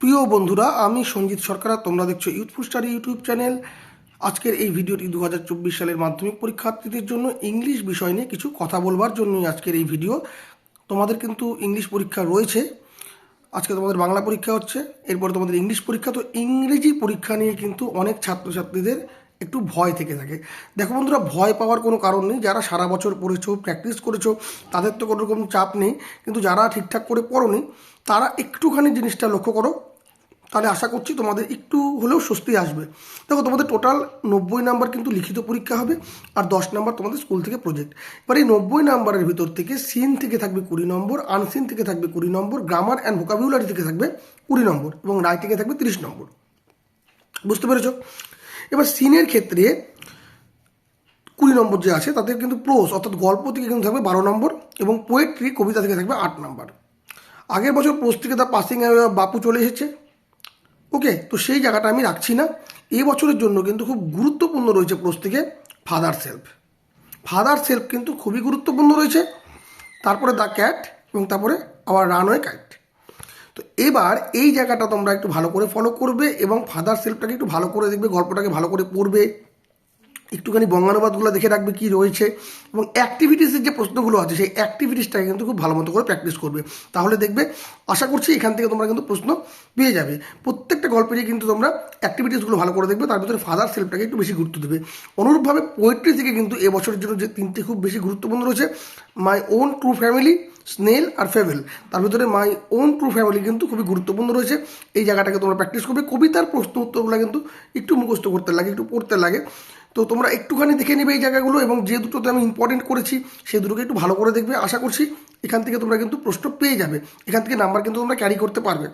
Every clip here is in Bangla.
প্রিয় বন্ধুরা, আমি সঞ্জিত সরকার, তোমরা দেখছ ইউথফুল স্টাডি ইউটিউব চ্যানেল আজকের এই ভিডিওটি দু হাজার চব্বিশ সালের মাধ্যমিক পরীক্ষার্থীদের জন্য ইংলিশ বিষয় নিয়ে কিছু কথা বলবার জন্যই আজকের এই ভিডিও। তোমাদের কিন্তু ইংলিশ পরীক্ষা রয়েছে। আজকে তোমাদের বাংলা পরীক্ষা হচ্ছে, এরপরে তোমাদের ইংলিশ পরীক্ষা। তো ইংরেজি পরীক্ষা নিয়ে কিন্তু অনেক ছাত্রছাত্রীদের একটু ভয় থেকে থাকে। দেখো বন্ধুরা, ভয় পাওয়ার কোনো কারণ নেই। যারা সারা বছর পড়েছো প্র্যাকটিস করেছ, তাদের তো কোনো রকম চাপ নেই। কিন্তু যারা ঠিকঠাক করে পড়োনি, তারা একটুখানি জিনিসটা লক্ষ্য করো তাহলে আশা করছি তোমাদের একটু হলেও স্বস্তি আসবে। দেখো, তোমাদের টোটাল নব্বই নাম্বার কিন্তু লিখিত পরীক্ষা হবে আর দশ নাম্বার তোমাদের স্কুল থেকে প্রজেক্ট এবার এই নব্বই নাম্বারের ভিতর থেকে সিন থেকে থাকবে কুড়ি নম্বর আনসিন থেকে থাকবে কুড়ি নম্বর গ্রামার অ্যান্ড ভোকাবুলারি থেকে থাকবে কুড়ি নম্বর এবং রাইটিংয়ে থাকবে তিরিশ নম্বর বুঝতে পেরেছ? এবার সিনের ক্ষেত্রে কুড়ি নম্বর যে আছে, তাদের কিন্তু প্রোস অর্থাৎ গল্প থেকে কিন্তু থাকবে বারো নম্বর এবং পোয়েট্রি কবিতা থেকে থাকবে আট নম্বর আগের বছর পোস্ট থেকে তার পাসিং বাপু চলে এসেছে। ওকে তো সেই জায়গাটা আমি রাখছি না। এই বছরের জন্য কিন্তু খুব গুরুত্বপূর্ণ রয়েছে প্রস্তিকে ফাদার সেলফ ফাদার সেলফ কিন্তু খুবই গুরুত্বপূর্ণ রয়েছে। তারপরে দ্য ক্যাট এবং তারপরে আবার রানওয়ে ক্যাট তো এবার এই জায়গাটা তোমরা একটু ভালো করে ফলো করবে এবং ফাদার সেলফটাকে একটু ভালো করে দেখবে, গল্পটাকে ভালো করে পড়বে। একটুখানি বঙ্গানুবাদগুলো দেখে রাখবে কি রয়েছে। এবং অ্যাক্টিভিটিসের যে প্রশ্নগুলো আছে, সেই অ্যাক্টিভিটিসটাকে কিন্তু খুব ভালো মতো করে প্র্যাকটিস করবে। তাহলে দেখবে, আশা করছি এখান থেকে তোমরা কিন্তু প্রশ্ন পেয়ে যাবে। প্রত্যেকটা গল্পেরই কিন্তু তোমরা অ্যাক্টিভিটিসগুলো ভালো করে দেখবে, তার ভিতরে ফাদার সেলফটাকে একটু বেশি গুরুত্ব দেবে। অনুরূপভাবে পোয়েট্রি থেকে কিন্তু এবছরের জন্য যে তিনটি খুব বেশি গুরুত্বপূর্ণ রয়েছে মাই ওন ট্রু ফ্যামিলি স্নেল আর ফেভেল তার ভিতরে মাই ওন ট্রু ফ্যামিলি কিন্তু খুবই গুরুত্বপূর্ণ রয়েছে। এই জায়গাটাকে তোমরা প্র্যাকটিস করবে। কবিতার প্রশ্ন উত্তরগুলো কিন্তু একটু মুখস্থ করতে লাগে, একটু পড়তে লাগে। তো তোমরা একটুখানি দেখে নেবে এই জায়গাগুলো এবং যে দুটোতে আমি ইম্পর্টেন্ট করেছি সেই দুটোকে একটু ভালো করে দেখবে। আশা করছি এখান থেকে তোমরা কিন্তু প্রশ্ন পেয়ে যাবে। এখান থেকে নাম্বার কিন্তু তোমরা ক্যারি করতে পারবে।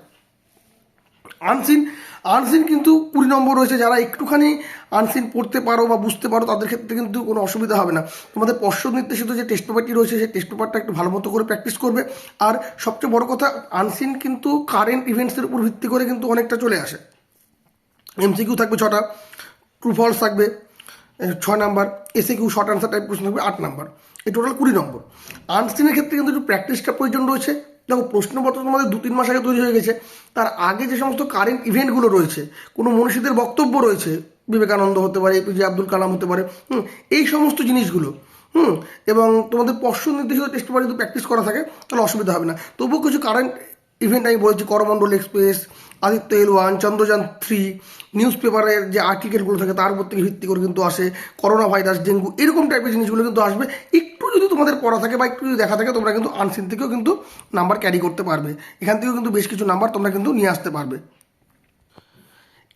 আনসিন আনসিন কিন্তু কুড়ি নম্বর রয়েছে। যারা একটুখানি আনসিন পড়তে পারো বা বুঝতে পারো, তাদের ক্ষেত্রে কিন্তু কোনো অসুবিধা হবে না। তোমাদের পর্ষদ নির্দেশিত যে টেস্ট পেপারটি রয়েছে, সেই টেস্ট পেপারটা একটু ভালো মতো করে প্র্যাকটিস করবে। আর সবচেয়ে বড় কথা আনসিন কিন্তু কারেন্ট ইভেন্টসের উপর ভিত্তি করে কিন্তু অনেকটা চলে আসে। এমসিকিউ থাকবে ছটা ট্রু ফলস থাকবে। ছয় নাম্বার এসে কিউ শর্ট আনসার টাইপ প্রশ্ন থাকবে আট নাম্বার। এই টোটাল কুড়ি নম্বর। আনস্ক্রিনের ক্ষেত্রে কিন্তু একটু প্র্যাকটিসটা প্রয়োজন রয়েছে। দেখো, প্রশ্নপত্র তোমাদের দু তিন মাস আগে তৈরি হয়ে গেছে। তার আগে যে সমস্ত কারেন্ট ইভেন্টগুলো রয়েছে, কোনো মনীষীদের বক্তব্য রয়েছে, বিবেকানন্দ হতে পারে এপিজে আব্দুল কালাম হতে পারে, হুম, এই সমস্ত জিনিসগুলো, হুম, এবং তোমাদের পর্ষদ নির্দেশিত টেস্ট পেপার যদি প্র্যাকটিস করা থাকে, তাহলে অসুবিধা হবে না। তবুও কিছু কারেন্ট ইভেন্ট আমি বলেছি, Coromandel express Aditya L one Chandrayaan three news পেপারের যে আর্টিকেলগুলো থাকে তার উপর থেকে ভিত্তি করে কিন্তু আসে করোনা ভাইরাস ডেঙ্গু, এরকম টাইপের জিনিসগুলো কিন্তু আসবে। একটু যদি তোমাদের পড়া থাকে বা একটু যদি দেখা থাকে, তোমরা কিন্তু আনসিন থেকেও কিন্তু নাম্বার ক্যারি করতে পারবে। এখান থেকেও কিন্তু বেশ কিছু নাম্বার তোমরা কিন্তু নিয়ে আসতে পারবে।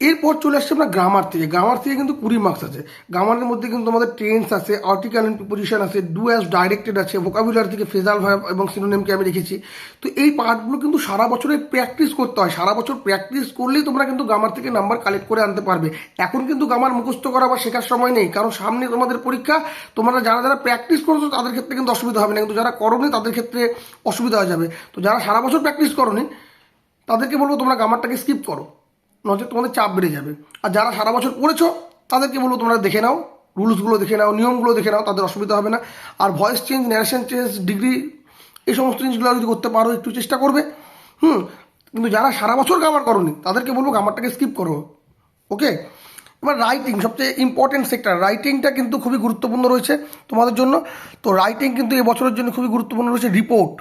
এরপর চলে আসছে আমরা গ্রামার থেকে। গ্রামার থেকে কিন্তু কুড়ি মার্কস আছে। গ্রামারের মধ্যে কিন্তু আমাদের টেন্স আছে আর্টিকেল অ্যান্ড প্রিপোজিশন আছে ডু অ্যাজ ডাইরেক্টেড আছে ভোকাবুলার থেকে ফেজাল ভার্ব এবং সিনোনেমকে আমি রেখেছি। তো এই পার্টগুলো কিন্তু সারা বছরে প্র্যাকটিস করতে হয়। সারা বছর প্র্যাকটিস করলেই তোমরা কিন্তু গ্রামার থেকে নাম্বার কালেক্ট করে আনতে পারবে। এখন কিন্তু গ্রামার মুখস্থ করা বা শেখার সময় নেই। কারণ সামনে তোমাদের পরীক্ষা, তোমরা যারা যারা প্র্যাকটিস করছ, তাদের ক্ষেত্রে কিন্তু অসুবিধা হবে না। কিন্তু যারা করোনি, তাদের ক্ষেত্রে অসুবিধা হয়ে যাবে। তো যারা সারা বছর প্র্যাকটিস করোনি, তাদেরকে বলব তোমরা গ্রামারটাকে স্কিপ করো। নচেত তোমাদের চাপ বেড়ে যাবে। আর যারা সারা বছর পড়েছো, তাদেরকে বলব তোমরা দেখে নাও, রুলসগুলো দেখে নাও, নিয়মগুলো দেখে নাও, তাদের অসুবিধা হবে না। আর voice change narration change degree এই সমস্ত জিনিসগুলো যদি করতে পারো, একটু চেষ্টা করবে। হুম, কিন্তু যারা সারা বছর কামার করনি, তাদেরকে বলব কামারটাকে স্কিপ করো। ওকে? এবার রাইটিং সবচেয়ে ইম্পর্টেন্ট সেক্টর রাইটিংটা কিন্তু খুবই গুরুত্বপূর্ণ রয়েছে তোমাদের জন্য। তো রাইটিং কিন্তু এই বছরের জন্য খুবই গুরুত্বপূর্ণ রয়েছে রিপোর্ট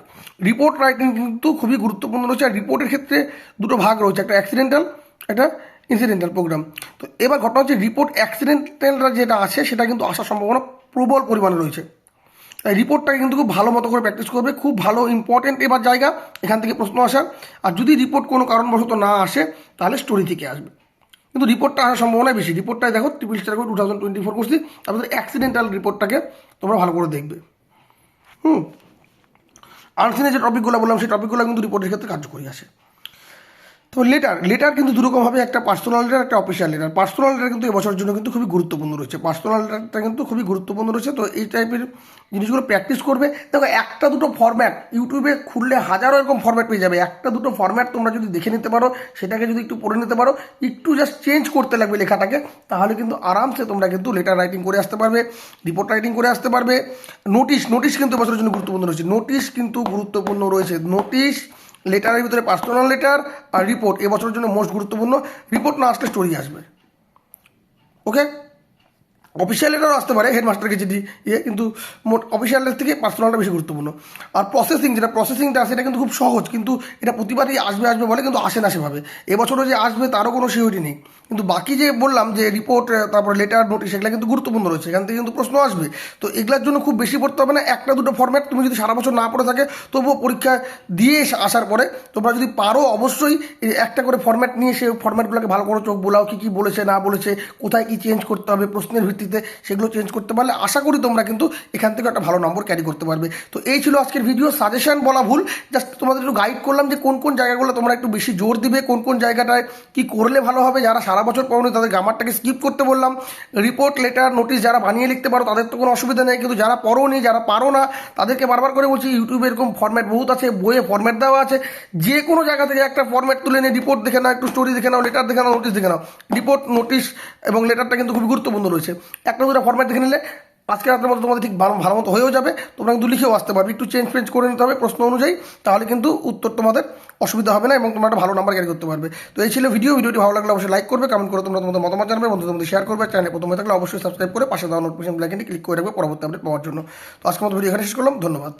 রিপোর্ট রাইটিং কিন্তু খুবই গুরুত্বপূর্ণ রয়েছে, আর রিপোর্টের ক্ষেত্রে দুটো ভাগ রয়েছে, একটা অ্যাক্সিডেন্টাল একটা ইনসিডেন্টাল প্রোগ্রাম তো এবার ঘটনা হচ্ছে রিপোর্ট অ্যাক্সিডেন্টালটা যেটা আছে, সেটা কিন্তু আসার সম্ভাবনা প্রবল পরিমাণে রয়েছে। তাই রিপোর্টটাকে কিন্তু খুব ভালো মতো করে প্র্যাকটিস করবে, খুব ভালো ইম্পর্টেন্ট এবার জায়গা, এখান থেকে প্রশ্ন আসার। আর যদি রিপোর্ট কোনো কারণবশত না আসে, তাহলে স্টোরি থেকে আসবে। কিন্তু রিপোর্টটা আসার সম্ভাবনা বেশি। রিপোর্টটাই দেখো triple star two thousand twenty four করছি, তারপরে অ্যাক্সিডেন্টাল রিপোর্টটাকে তোমরা ভালো করে দেখবে। হুম। আনসিনে যে টপিকগুলো বললাম, সেই টপিকগুলো কিন্তু রিপোর্টের ক্ষেত্রে কার্যকরী আসে তো লেটার লেটার কিন্তু দুরকম হবে একটা পার্সোনাল লেটার একটা অফিসিয়াল লেটার পার্সোনাল লেটার কিন্তু এবছরের জন্য কিন্তু খুবই গুরুত্বপূর্ণ রয়েছে। পার্সোনাল লেটারটা কিন্তু খুবই গুরুত্বপূর্ণ রয়েছে। তো এই টাইপের জিনিসগুলো প্র্যাকটিস করবে। দেখো, একটা দুটো ফরম্যাট ইউটিউবে খুললে হাজারো এরকম ফরম্যাট পেয়ে যাবে। একটা দুটো ফরম্যাট তোমরা যদি দেখে নিতে পারো, সেটাকে যদি একটু পড়ে নিতে পারো, একটু জাস্ট চেঞ্জ করতে লাগবে লেখাটাকে, তাহলে কিন্তু আরামসে তোমরা কিন্তু লেটার রাইটিং করে আসতে পারবে রিপোর্ট রাইটিং করে আসতে পারবে। নোটিশ নোটিশ কিন্তু এবছরের জন্য গুরুত্বপূর্ণ রয়েছে। নোটিশ কিন্তু গুরুত্বপূর্ণ রয়েছে। নোটিশ লেটারের ভিতরে পার্সোনাল লেটার আর রিপোর্ট এবছরের জন্য মোস্ট গুরুত্বপূর্ণ। রিপোর্ট না আসলে স্টোরি আসবে। ওকে অফিসিয়াল লেটারও আসতে পারে হেডমাস্টারকে চিঠি ইয়ে কিন্তু মোট অফিসিয়ালের থেকে পার্সোনালটা বেশি গুরুত্বপূর্ণ। আর প্রসেসিং যেটা প্রসেসিংটা আছে, এটা কিন্তু খুব সহজ, কিন্তু এটা প্রতিবারই আসবে আসবে বলে কিন্তু আসে না সেভাবে। এবছরও যে আসবে, তারও কোনো সিউরিটি নেই। কিন্তু বাকি যে বললাম যে রিপোর্ট তারপর লেটার নোটিশ এগুলো কিন্তু গুরুত্বপূর্ণ রয়েছে। এখান থেকে কিন্তু প্রশ্ন আসবে। তো এগুলোর জন্য খুব বেশি পড়তে হবে না, একটা দুটো ফর্ম্যাট তুমি যদি সারা বছর না পড়ে থাকে, তবুও পরীক্ষা দিয়ে আসার পরে তোমরা যদি পারো অবশ্যই একটা করে ফর্ম্যাট নিয়ে সেই ফর্ম্যাটগুলোকে ভালো করে চোখ বোলাও, কী কী বলেছে, না বলেছে, কোথায় কী চেঞ্জ করতে হবে, প্রশ্নের ভিত্তিতে সেগুলো চেঞ্জ করতে পারলে আশা করি তোমরা কিন্তু এখান থেকে একটা ভালো নম্বর ক্যারি করতে পারবে। তো এই ছিল আজকের ভিডিও সাজেশন বলা ভুল। জাস্ট তোমাদের একটু গাইড করলাম যে কোন কোন জায়গাগুলো তোমরা একটু বেশি জোর দিবে, কোন কোন জায়গাটায় কি করলে ভালো হবে। যারা সারা বছর পড়নি তাদের গ্রামারটাকে স্কিপ করতে বললাম। রিপোর্ট লেটার নোটিশ যারা বানিয়ে লিখতে পারো তাদের তো কোনো অসুবিধা নেই। কিন্তু যারা পড়ো নি যারা পারো না, তাদেরকে বারবার করে বলছি ইউটিউবে এরকম ফর্ম্যাট বহুত আছে, বইয়ে ফর্ম্যাট দেওয়া আছে। যে কোনো জায়গা থেকে একটা ফর্ম্যাট তুলে নিয়ে রিপোর্ট দেখে নাও, একটু স্টোরি দেখে নাও লেটার দেখে নাও নোটিশ দেখে নাও। রিপোর্ট নোটিশ এবং লেটারটা কিন্তু খুবই গুরুত্বপূর্ণ রয়েছে। একটা দুটো ফর্ম্যাট দেখে নিলে আজকে রাতের মধ্যে তোমাদের ঠিক ভালো মতো হয়েও যাবে। তোমরা কিন্তু লিখেও আসতে পারবে। একটু চেঞ্জ ফেঞ্জ করে নিতে হবে প্রশ্ন অনুযায়ী, তাহলে কিন্তু উত্তর তোমাদের অসুবিধা হবে না এবং তোমরা একটা ভালো নাম্বার ক্যারি করতে পারবে। তো এই ছিল ভিডিও ভিডিওটি ভালো লাগলে অবশ্যই লাইক করবে কমেন্ট করে তোমরা তোমাদের মতামত জানাবে বন্ধু তোমাদের শেয়ার করবে। চ্যানেলে প্রথমে থাকলে অবশ্যই সাবস্ক্রাইব করে পাশে দেওয়া নোটিফিকেশন ক্লিক করে রাখবে পরবর্তী আপডেট পাওয়ার জন্য। তো আজকের মতো ভিডিও এখানে শেষ করলাম। ধন্যবাদ।